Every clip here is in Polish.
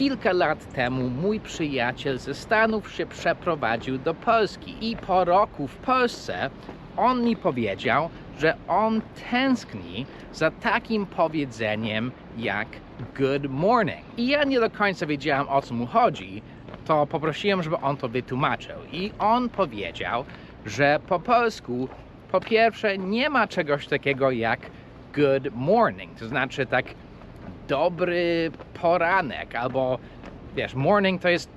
Kilka lat temu mój przyjaciel ze Stanów się przeprowadził do Polski i po roku w Polsce on mi powiedział, że on tęskni za takim powiedzeniem jak good morning. I ja nie do końca wiedziałem o co mu chodzi, to poprosiłem, żeby on to wytłumaczył. I on powiedział, że po polsku po pierwsze nie ma czegoś takiego jak good morning, to znaczy tak dobry poranek, albo wiesz, morning to jest,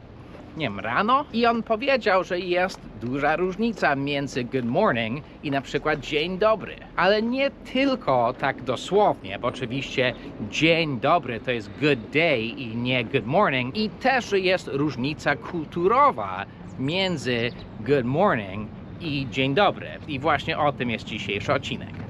nie wiem, rano. I on powiedział, że jest duża różnica między good morning i na przykład dzień dobry. Ale nie tylko tak dosłownie, bo oczywiście dzień dobry to jest good day i nie good morning. I też jest różnica kulturowa między good morning i dzień dobry. I właśnie o tym jest dzisiejszy odcinek.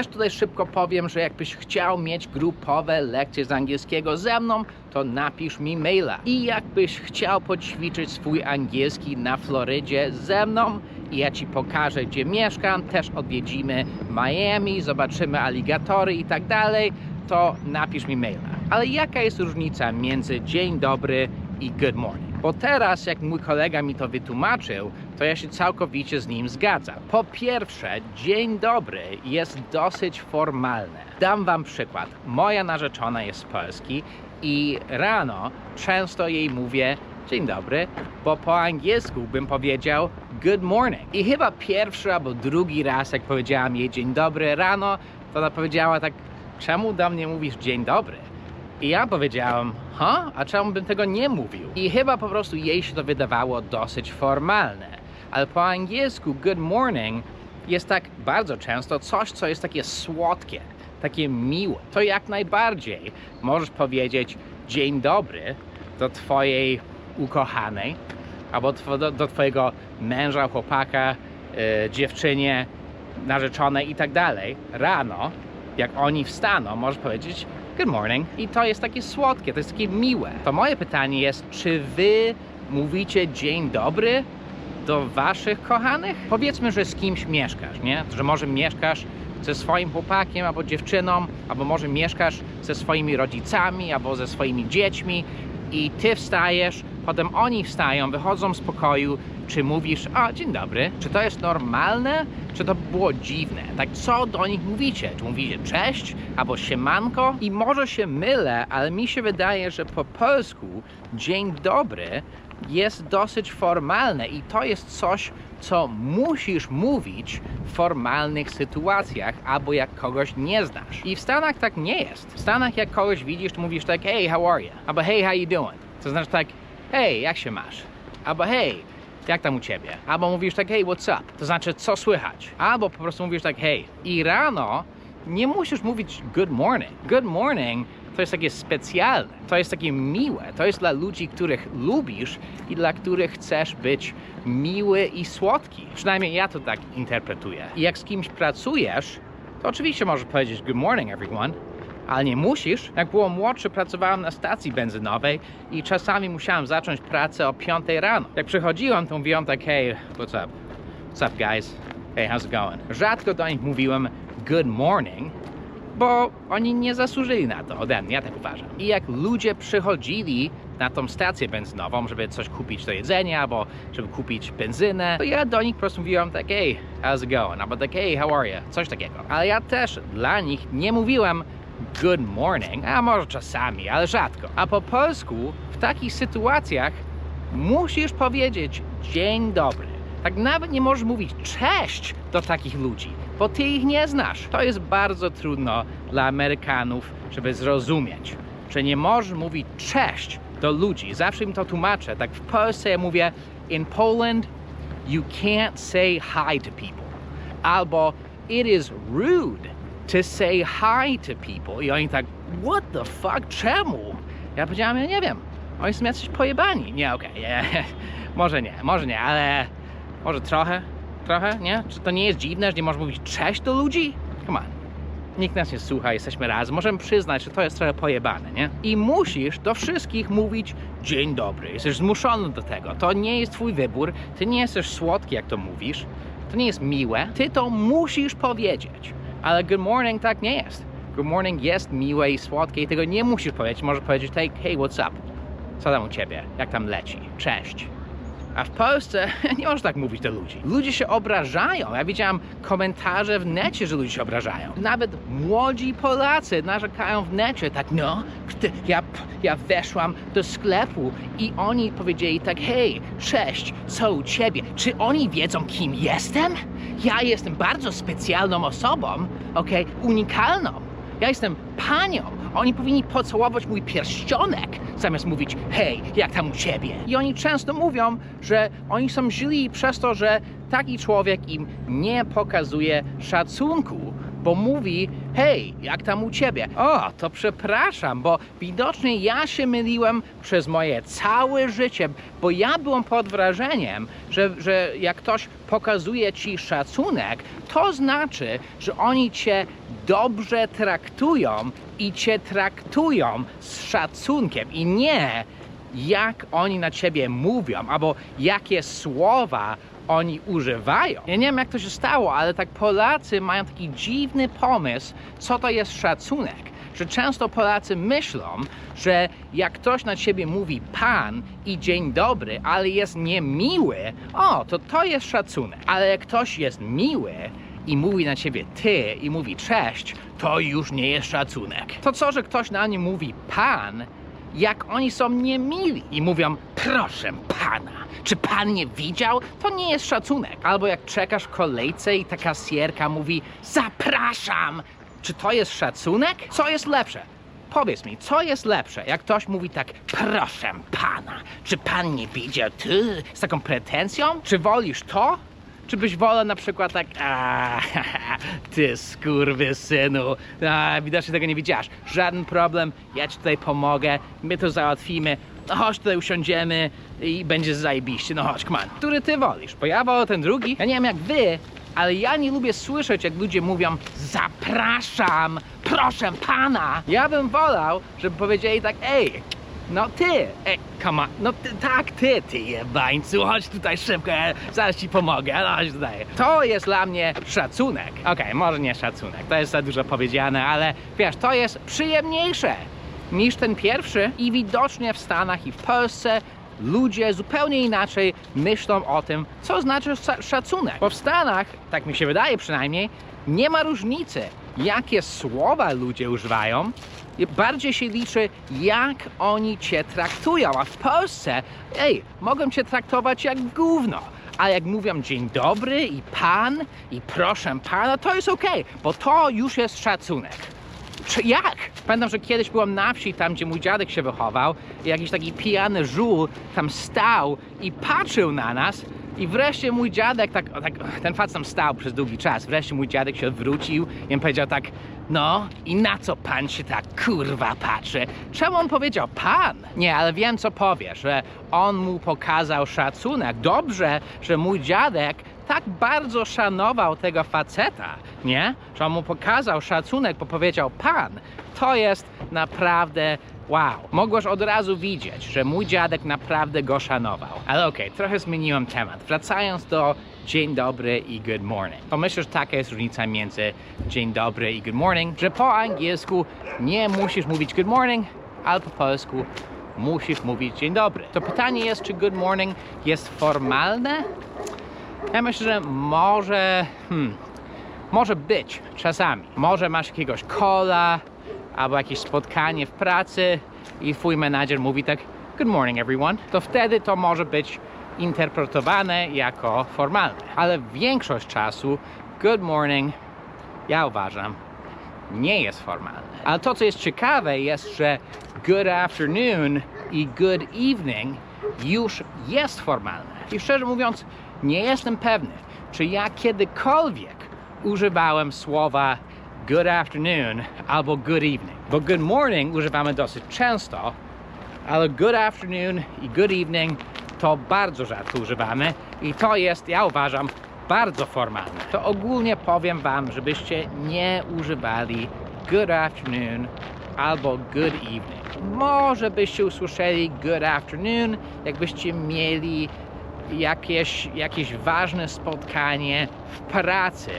Też tutaj szybko powiem, że jakbyś chciał mieć grupowe lekcje z angielskiego ze mną, to napisz mi maila. I jakbyś chciał poćwiczyć swój angielski na Florydzie ze mną i ja ci pokażę, gdzie mieszkam, też odwiedzimy Miami, zobaczymy aligatory i tak dalej, to napisz mi maila. Ale jaka jest różnica między dzień dobry i good morning? Bo teraz, jak mój kolega mi to wytłumaczył, to ja się całkowicie z nim zgadzam. Po pierwsze, dzień dobry jest dosyć formalne. Dam wam przykład. Moja narzeczona jest z Polski i rano często jej mówię dzień dobry, bo po angielsku bym powiedział good morning. I chyba pierwszy albo drugi raz, jak powiedziałam jej dzień dobry rano, to ona powiedziała tak, czemu do mnie mówisz dzień dobry? I ja powiedziałem, ha? A czemu bym tego nie mówił? I chyba po prostu jej się to wydawało dosyć formalne. Ale po angielsku good morning jest tak bardzo często coś, co jest takie słodkie, takie miłe. To jak najbardziej możesz powiedzieć dzień dobry do twojej ukochanej, albo do, do twojego męża, chłopaka, e, dziewczynie, narzeczonej i tak dalej. Rano, jak oni wstaną, możesz powiedzieć good morning. I to jest takie słodkie, to jest takie miłe. To moje pytanie jest, czy wy mówicie dzień dobry do waszych kochanych? Powiedzmy, że z kimś mieszkasz, nie? Że może mieszkasz ze swoim chłopakiem albo dziewczyną, albo może mieszkasz ze swoimi rodzicami albo ze swoimi dziećmi i ty wstajesz, potem oni wstają, wychodzą z pokoju, czy mówisz, a dzień dobry, czy to jest normalne, czy to było dziwne? Tak co do nich mówicie? Czy mówicie cześć albo siemanko? I może się mylę, ale mi się wydaje, że po polsku dzień dobry jest dosyć formalne i to jest coś, co musisz mówić w formalnych sytuacjach albo jak kogoś nie znasz. I w Stanach tak nie jest. W Stanach jak kogoś widzisz, to mówisz tak, hey, how are you? Albo hey, how you doing? To znaczy tak, hey, jak się masz? Albo hey, jak tam u ciebie? Albo mówisz tak, hey, what's up? To znaczy, co słychać? Albo po prostu mówisz tak, hey. I rano nie musisz mówić good morning. Good morning to jest takie specjalne, to jest takie miłe, to jest dla ludzi, których lubisz i dla których chcesz być miły i słodki. Przynajmniej ja to tak interpretuję. I jak z kimś pracujesz, to oczywiście możesz powiedzieć good morning everyone, ale nie musisz. Jak było młodszy, pracowałem na stacji benzynowej i czasami musiałem zacząć pracę o 5 rano. Jak przychodziłem, to mówiłem tak, hey, what's up? What's up, guys? Hey, how's it going? Rzadko do nich mówiłem good morning, bo oni nie zasłużyli na to ode mnie, ja tak uważam. I jak ludzie przychodzili na tą stację benzynową, żeby coś kupić do jedzenia, albo żeby kupić benzynę, to ja do nich po prostu mówiłem tak, hey, how's it going? Albo tak, hey, how are you? Coś takiego. Ale ja też dla nich nie mówiłem good morning, a może czasami, ale rzadko. A po polsku w takich sytuacjach musisz powiedzieć dzień dobry. Tak nawet nie możesz mówić cześć do takich ludzi, bo ty ich nie znasz. To jest bardzo trudno dla Amerykanów, żeby zrozumieć, że nie możesz mówić cześć do ludzi. Zawsze im to tłumaczę. Tak w Polsce ja mówię in Poland you can't say hi to people. Albo it is rude to say hi to people. I oni tak, what the fuck, czemu? Ja powiedziałem, ja nie wiem. Oni są jacyś pojebani. Nie, okej, nie. może nie, może nie, ale może trochę, trochę, nie? Czy to nie jest dziwne, że nie możesz mówić cześć do ludzi? Come on. Nikt nas nie słucha, jesteśmy razem. Możemy przyznać, że to jest trochę pojebane, nie? I musisz do wszystkich mówić dzień dobry. Jesteś zmuszony do tego. To nie jest twój wybór. Ty nie jesteś słodki, jak to mówisz. To nie jest miłe. Ty to musisz powiedzieć. Ale good morning tak nie jest. good morning jest miłe i słodkie i tego nie musisz powiedzieć. Możesz powiedzieć, hey, what's up? Co tam u ciebie? Jak tam leci? Cześć. A w Polsce nie możesz tak mówić do ludzi. Ludzie się obrażają. Ja widziałam komentarze w necie, że ludzie się obrażają. Nawet młodzi Polacy narzekają w necie, tak no, gdy ja, ja weszłam do sklepu i oni powiedzieli tak, hej, cześć, co u ciebie? Czy oni wiedzą, kim jestem? Ja jestem bardzo specjalną osobą, okej, unikalną. Ja jestem panią. Oni powinni pocałować mój pierścionek, zamiast mówić, hej, jak tam u ciebie? I oni często mówią, że oni są źli przez to, że taki człowiek im nie pokazuje szacunku, bo mówi, hej, jak tam u ciebie? O, to przepraszam, bo widocznie ja się myliłem przez moje całe życie, bo ja byłem pod wrażeniem, że, że jak ktoś pokazuje ci szacunek, to znaczy, że oni cię dobrze traktują i cię traktują z szacunkiem i nie jak oni na ciebie mówią, albo jakie słowa oni używają. Ja nie wiem, jak to się stało, ale tak Polacy mają taki dziwny pomysł, co to jest szacunek. Że często Polacy myślą, że jak ktoś na ciebie mówi pan i dzień dobry, ale jest niemiły, o, to to jest szacunek. Ale jak ktoś jest miły, i mówi na ciebie ty i mówi cześć, to już nie jest szacunek. To co, że ktoś na nie mówi pan, jak oni są niemili i mówią proszę pana, czy pan nie widział? To nie jest szacunek. Albo jak czekasz w kolejce i ta kasjerka mówi zapraszam, czy to jest szacunek? Co jest lepsze? Powiedz mi, co jest lepsze, jak ktoś mówi tak, proszę pana, czy pan nie widział ty z taką pretensją? Czy wolisz to, czy byś wolał na przykład tak, a ty skurwysynu, a, widocznie tego nie widziałaś. Żaden problem, ja ci tutaj pomogę, my to załatwimy. No chodź tutaj usiądziemy i będzie zajebiście. No chodź, on. Który ty wolisz? Bo ja wolę ten drugi. Ja nie wiem jak wy, ale ja nie lubię słyszeć, jak ludzie mówią zapraszam, proszę pana. Ja bym wolał, żeby powiedzieli tak, ej, no ty, ej, on, no ty, tak ty, ty jebańcu, chodź tutaj szybko, ja zaraz ci pomogę, no chodź tutaj. To jest dla mnie szacunek. Okej, może nie szacunek, to jest za dużo powiedziane, ale wiesz, to jest przyjemniejsze niż ten pierwszy i widocznie w Stanach i w Polsce ludzie zupełnie inaczej myślą o tym, co znaczy sza- szacunek. Bo w Stanach, tak mi się wydaje przynajmniej, nie ma różnicy, jakie słowa ludzie używają. Bardziej się liczy, jak oni cię traktują. A w Polsce, ej, mogą cię traktować jak gówno. A jak mówią dzień dobry i pan i proszę pana, to jest okej, bo to już jest szacunek. Czy jak? Pamiętam, że kiedyś byłem na wsi, tam gdzie mój dziadek się wychował i jakiś taki pijany żul tam stał i patrzył na nas i wreszcie mój dziadek, tak, tak, ten facet tam stał przez długi czas, wreszcie mój dziadek się odwrócił i on powiedział tak, no i na co pan się tak kurwa patrzy? Czemu on powiedział pan? Nie, ale wiem co powie, że on mu pokazał szacunek. Dobrze, że mój dziadek tak bardzo szanował tego faceta, nie? Że on mu pokazał szacunek, bo powiedział pan. To jest naprawdę wow. Mogłeś od razu widzieć, że mój dziadek naprawdę go szanował. Ale okej, trochę zmieniłem temat. Wracając do dzień dobry i good morning. To myślę, że taka jest różnica między dzień dobry i good morning, że po angielsku nie musisz mówić good morning, ale po polsku musisz mówić dzień dobry. To pytanie jest, czy good morning jest formalne, ja myślę, że może. Hmm, może być czasami. Może masz jakiegoś kola albo jakieś spotkanie w pracy i twój menadżer mówi tak Good morning everyone. To wtedy to może być interpretowane jako formalne. Ale większość czasu good morning ja uważam nie jest formalne. Ale to, co jest ciekawe, jest, że good afternoon i good evening już jest formalne. I szczerze mówiąc, nie jestem pewny, czy ja kiedykolwiek używałem słowa good afternoon albo good evening. Bo good morning używamy dosyć często, ale good afternoon i good evening to bardzo rzadko używamy i to jest, ja uważam, bardzo formalne. To ogólnie powiem Wam, żebyście nie używali good afternoon albo good evening. Może byście usłyszeli good afternoon, jakbyście mieli jakieś, jakieś ważne spotkanie w pracy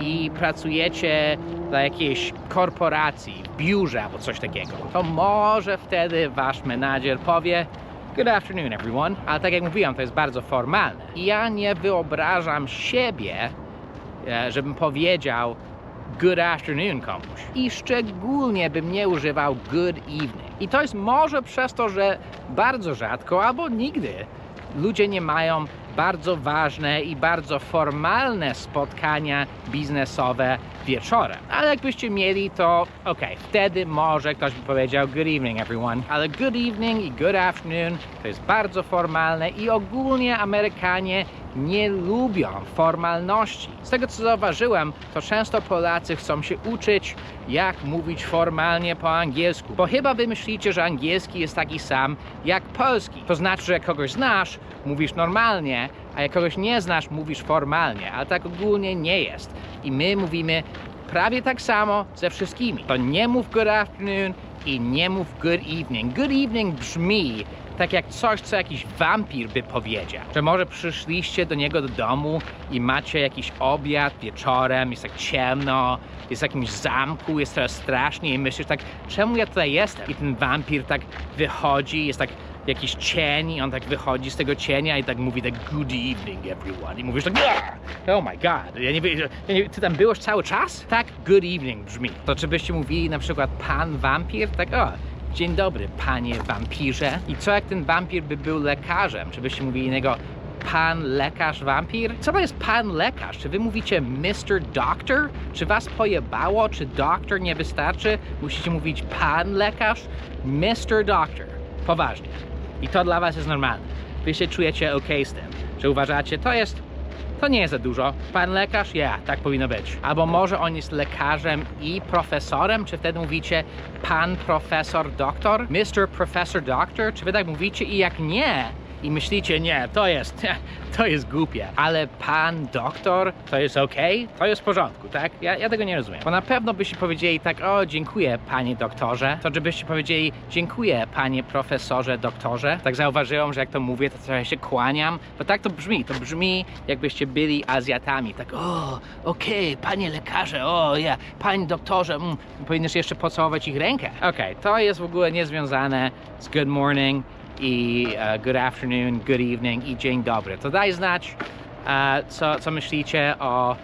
i pracujecie dla jakiejś korporacji, biurze albo coś takiego, to może wtedy wasz menadżer powie Good afternoon everyone, ale tak jak mówiłem, to jest bardzo formalne. Ja nie wyobrażam siebie, e, żebym powiedział good afternoon komuś. I szczególnie bym nie używał good evening. I to jest może przez to, że bardzo rzadko albo nigdy ludzie nie mają bardzo ważne i bardzo formalne spotkania biznesowe wieczorem. Ale jakbyście mieli, to okej, wtedy może ktoś by powiedział good evening everyone. Ale good evening i good afternoon to jest bardzo formalne i ogólnie Amerykanie nie lubią formalności. Z tego co zauważyłem, to często Polacy chcą się uczyć, jak mówić formalnie po angielsku. Bo chyba wy myślicie, że angielski jest taki sam jak polski. To znaczy, że jak kogoś znasz, mówisz normalnie, a jak kogoś nie znasz, mówisz formalnie. Ale tak ogólnie nie jest. I my mówimy prawie tak samo ze wszystkimi. To nie mów good afternoon i nie mów good evening. Good evening brzmi tak jak coś, co jakiś wampir by powiedział. Że może przyszliście do niego do domu i macie jakiś obiad wieczorem, jest tak ciemno, jest w jakimś zamku, jest teraz strasznie i myślisz tak, czemu ja tutaj jestem? I ten wampir tak wychodzi, jest tak jakiś cień i on tak wychodzi z tego cienia i tak mówi tak good evening everyone i mówisz tak "Yeah! oh my god, ja nie ja nie, ty tam byłeś cały czas? Tak good evening brzmi. To czy byście mówili na przykład pan wampir? Tak o, Dzień dobry, panie wampirze. I co jak ten wampir by był lekarzem? Czy byście mówili niego pan lekarz wampir? Co to jest pan lekarz? Czy wy mówicie Mr. Doctor? Czy was pojebało? Czy doctor nie wystarczy? Musicie mówić pan lekarz? Mr. Doctor. Poważnie. I to dla was jest normalne. Wy się czujecie ok z tym, że uważacie, to jest to nie jest za dużo. Pan lekarz? Ja, tak powinno być. Albo może on jest lekarzem i profesorem? Czy wtedy mówicie pan profesor doktor? Mr. Professor Doctor? Czy wy tak mówicie? I jak nie, i myślicie, nie, to jest, to jest głupie, ale pan doktor, to jest okej? To jest w porządku, tak? Ja, ja tego nie rozumiem. Bo na pewno byście powiedzieli tak, o, dziękuję panie doktorze, to żebyście powiedzieli, dziękuję panie profesorze doktorze. Tak zauważyłem, że jak to mówię, to trochę się kłaniam, bo tak to brzmi, to brzmi jakbyście byli Azjatami, tak, o, okej, panie lekarze, o, ja, panie doktorze, mm, powinniś jeszcze pocałować ich rękę. Okej, to jest w ogóle niezwiązane z good morning, i e, good afternoon, good evening i dzień dobry. To daj znać, e, co, co myślicie o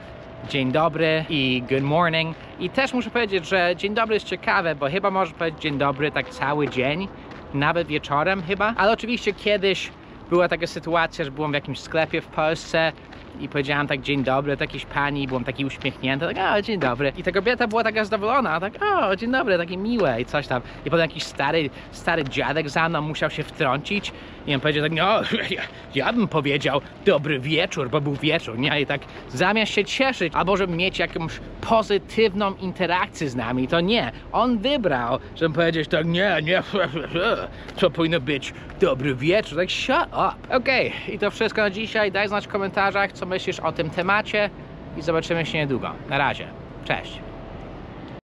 dzień dobry i good morning. I też muszę powiedzieć, że dzień dobry jest ciekawe, bo chyba możesz powiedzieć dzień dobry tak cały dzień, nawet wieczorem chyba. Ale oczywiście kiedyś była taka sytuacja, że byłem w jakimś sklepie w Polsce i powiedziałem tak dzień dobry do jakiejś pani, byłem taki uśmiechnięty, tak o dzień dobry. I ta kobieta była taka zadowolona, tak o dzień dobry, takie miłe i coś tam. I potem jakiś stary, stary dziadek za mną musiał się wtrącić i on powiedział tak, no ja, ja bym powiedział dobry wieczór, bo był wieczór, nie? I tak zamiast się cieszyć, albo żeby mieć jakąś pozytywną interakcję z nami, to nie. On wybrał, żeby powiedzieć tak, nie, nie, to powinno być dobry wieczór, tak shut up. Okej, i to wszystko na dzisiaj. Daj znać w komentarzach, co myślisz o tym temacie i zobaczymy się niedługo. Na razie. Cześć.